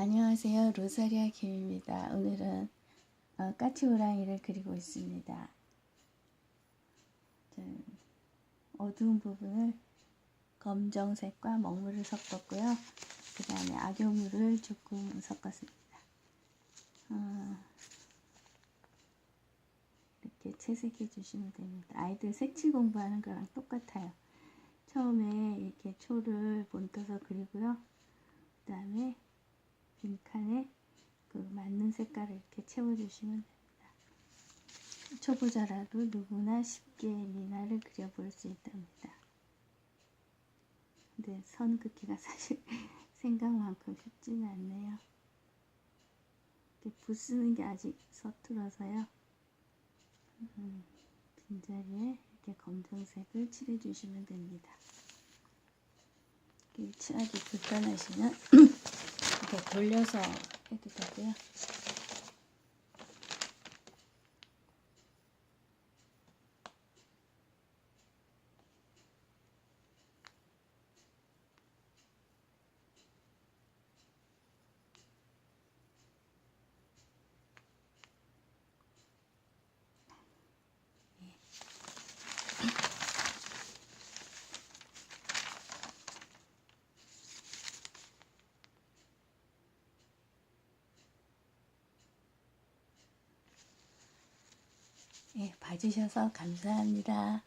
안녕하세요. 로사리아 김입니다. 오늘은 어, 까치호랑이를 그리고 있습니다. 자, 어두운 부분을 검정색과 먹물을 섞었고요. 그 다음에 악여물을 조금 섞었습니다. 어, 이렇게 채색해 주시면 됩니다. 아이들 색칠 공부하는 거랑 똑같아요. 처음에 이렇게 초를 본떠서 그리고요. 그 다음에 빈칸에 그 맞는 색깔을 이렇게 채워주시면 됩니다. 초보자라도 누구나 쉽게 미나를 그려볼 수 있답니다. 근데 선 긋기가 사실 생각만큼 쉽지는 않네요. 이렇게 붓 쓰는 게 아직 서툴어서요. 음, 빈자리에 이렇게 검정색을 칠해주시면 됩니다. 이렇게 칠하기 불편하시면 이렇게 돌려서 해도 되고요. 예, 봐주셔서 감사합니다.